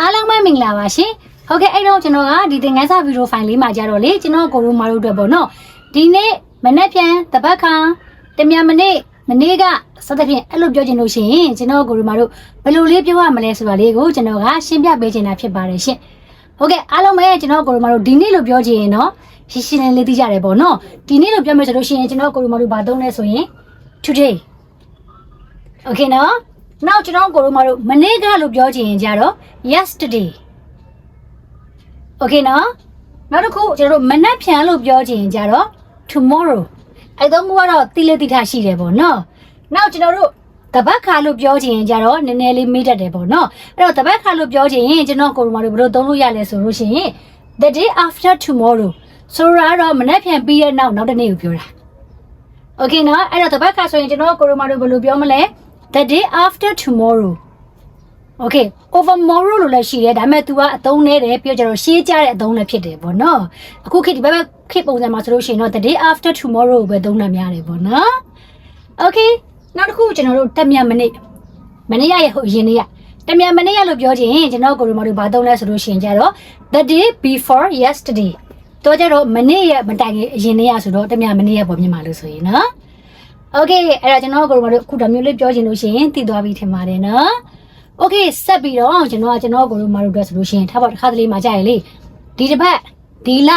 အားလုံးပဲမင်္ဂလာပါရှင်ဟုတ်ကဲ့အဲ့တော့ကျွန်တော်ကဒီသင်ခန်းစာဗီဒီယိုဖိုင်လေးမှာကြတော့လေကျွန်တော်ကိုရိုမာတို့အတွက်ပေါ့နော်ဒီနေ့မနေ့ပြန်တပတ်ခါတမြန်မနေ့မနေ့ကစသဖြင့်အဲ့လိုပြောချင်လို့ရှိရင်ကျွန်တော်ကိုရိုမာတို့ဘယ်လိုလေးပြောရမလဲဆိုတာလေးကိုကျွန်တော်ကရှင်းပြပေးချင်တာဖြစ်ပါတယ်ရှင်ဟုတ်ကဲ့အားလုံးပဲကျွန်တော်ကိုရိုမာတို့ဒီနေ့လို့ပြောချင်ရင်တော့ရှင်းရှင်းလင်းလင်းသိကြတယ်ပေါ့နော်ဒီနေ့လို့ပြောမယ်ဆိုလို့ရှိရင်ကျွန်တော်ကိုရိုမာတို့ဘာသုံးလဲဆိုရင် today okay နော် နောက်ကျွန်တော်ကိုရိုမာတို့မနေ့ကလို့ပြောချင်ရင်ကြတော့ yesterday okay နော်နောက်တစ်ခုကျွန်တော်တို့မနက်ဖြန်လို့ပြောချင်ရင်ကြတော့ tomorrow အဲ့တော့မူကတော့တိလေတိထရှိတယ်ပေါ့နော်နောက်ကျွန်တော်တို့တပတ်ခါလို့ပြောချင်ရင်ကြတော့နည်းနည်းလေးမေးတတ်တယ်ပေါ့နော်အဲ့တော့တပတ်ခါလို့ပြောချင်ရင်ကျွန်တော်ကိုရိုမာတို့ဘယ်လိုသုံးလို့ရလဲဆိုလို့ရှိရင် the day after tomorrow ဆိုတော့ကတော့မနက်ဖြန်ပြီးတဲ့နောက်နောက်တစ်နေ့ကိုပြောတာ Okay နော်အဲ့တော့တပတ်ခါဆိုရင်ကျွန်တော်ကိုရိုမာတို့ဘယ်လိုပြောမလဲ the day after tomorrow Okay over tomorrow လို့လည်းရှိတယ်ဒါပေမဲ့ तू ကအသုံးနေတယ်ပြောကြတော့ရှေးကြတဲ့အသုံးလည်းဖြစ်တယ်ပေါ့နော်အခုခေတ်ဒီဘက်ဘက်ခေတ်ပုံစံမှာဆိုလို့ရှိရင်တော့ the day after tomorrow ပဲသုံးတာများတယ်ပေါ့နော် Okay နောက်တစ်ခုကျွန်တော်တို့တက်မြတ်မနေ့မနေ့ရရဲ့ဟိုအရင်နေ့ရတက်မြတ်မနေ့ရလို့ပြောချင်ကျွန်တော်ကိုရိုမာတို့ဘာသုံးလဲဆိုလို့ရှိရင်ကြတော့ the day before yesterday တော့ကြတော့မနေ့ရက်မတိုင်ခင်အရင်နေ့ရဆိုတော့တက်မြတ်မနေ့ရက်ပေါ်မြန်မာလို့ဆိုရင်နော် Okay အဲ့တော့ကျွန်တော်ကိုရိုမာတို့အခုဒါမျိုးလေးပြောချင်လို့ရှိရင်တည်သွားပြီထင်ပါတယ်နော် Okay ဆက်ပြီးတော့ကျွန်တော်ကကျွန်တော်ကိုရိုမာတို့အတွက်ဆိုလို့ရှိရင်ထားပါတစ်ခါတလေမှာကြာရလေဒီတစ်ပတ်ဒီလ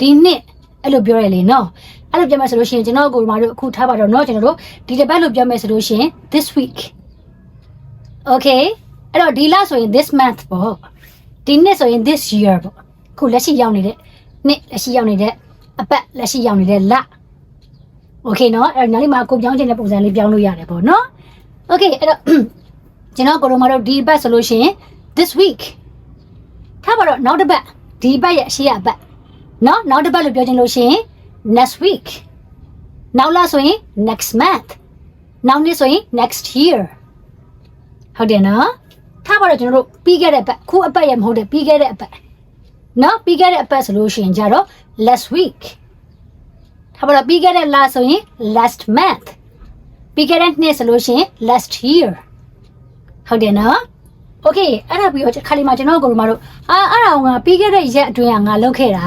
ဒီနှစ်အဲ့လိုပြောရလေနော်အဲ့လိုပြောမယ်ဆိုလို့ရှိရင်ကျွန်တော်ကိုရိုမာတို့အခုထားပါတော့နော်ကျွန်တော်တို့ဒီတစ်ပတ်လို့ပြောမယ်ဆိုလို့ရှိရင် this week Okay အဲ့တော့ဒီလဆိုရင် this month ပေါ့ဒီနှစ်ဆိုရင် this year ပေါ့အခုလက်ရှိရောက်နေတဲ့နှစ်လက်ရှိရောက်နေတဲ့အပတ်လက်ရှိရောက်နေတဲ့လ Okay နော်အဲ့တော့ညီလေးမှာကိုပြောင်းခြင်းတဲ့ပုံစံလေးပြောင်းလို့ရတယ်ပေါ့နော် Okay အဲ့တော့ကျွန်တော်ကိုရိုမာတို့ဒီဘက်ဆိုလို့ရှိရင် this week ထားပါတော့နောက်တစ်ပတ်ဒီဘက်ရဲ့အရှိရဘက်နော်နောက်တစ်ပတ်လို့ပြောချင်လို့ရှိရင် next week နောက်လာဆိုရင် next month နောက်နှစ်ဆိုရင် next year ဟုတ်တယ်နော်ထားပါတော့ကျွန်တော်တို့ပြီးခဲ့တဲ့အပတ်ခုအပတ်ရမဟုတ်တဲ့ပြီးခဲ့တဲ့အပတ်နော်ပြီးခဲ့တဲ့အပတ်ဆိုလို့ရှိရင်ကြတော့ last week အပေါ်တော့ပြီးခဲ့တဲ့လဆိုရင် last month ပြီးခဲ့တဲ့နှစ်ဆိုလို့ရှိရင် last year ဟုတ်တယ်နော် okay အဲ့ဒါပြီးတော့ခါလီမှာကျွန်တော်ကိုရမတို့အာအဲ့ဒါကပြီးခဲ့တဲ့ရက်အတွင်းကငါလုပ်ခဲ့တာ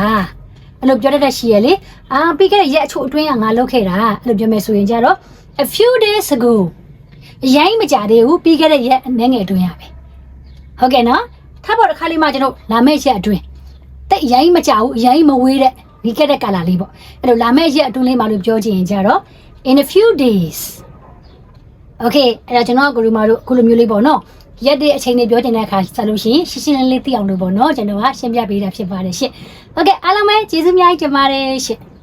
အဲ့လိုပြောတတ်တဲ့ရှိရလေအာပြီးခဲ့တဲ့ရက်အချို့အတွင်းကငါလုပ်ခဲ့တာအဲ့လိုပြောမယ်ဆိုရင်ကြတော့ a few days ago အရင်မကြသေးဘူးပြီးခဲ့တဲ့ရက်အနည်းငယ်အတွင်းရပဲဟုတ်ကဲ့နော်ထပ်ပေါ်တစ်ခါလေးမှကျွန်တော်လာမယ့်ရက်အတွင်းတိတ်အရင်မကြဘူးအရင်မဝေးတဲ့ ပြီးခဲ့တဲ့ကာလလေးပေါ့အဲ့လိုလာမယ့်ရက်အတွင်းလေးမှလို့ပြောချင်ရင်ကြတော့ in a few days Okay အဲ့တော့ကျွန်တော်ကဂရူမာတို့အခုလိုမျိုးလေးပေါ့နော်ရက်တဲ့အချိန်လေးပြောချင်တဲ့အခါဆက်လို့ရှိရင်ရှင်းရှင်းလင်းလင်းသိအောင်လို့ပေါ့နော်ကျွန်တော်ကရှင်းပြပေးတာဖြစ်ပါတယ်ရှင့်။ Okay အားလုံးပဲကျေးဇူးများကြီးတင်ပါတယ်ရှင့်။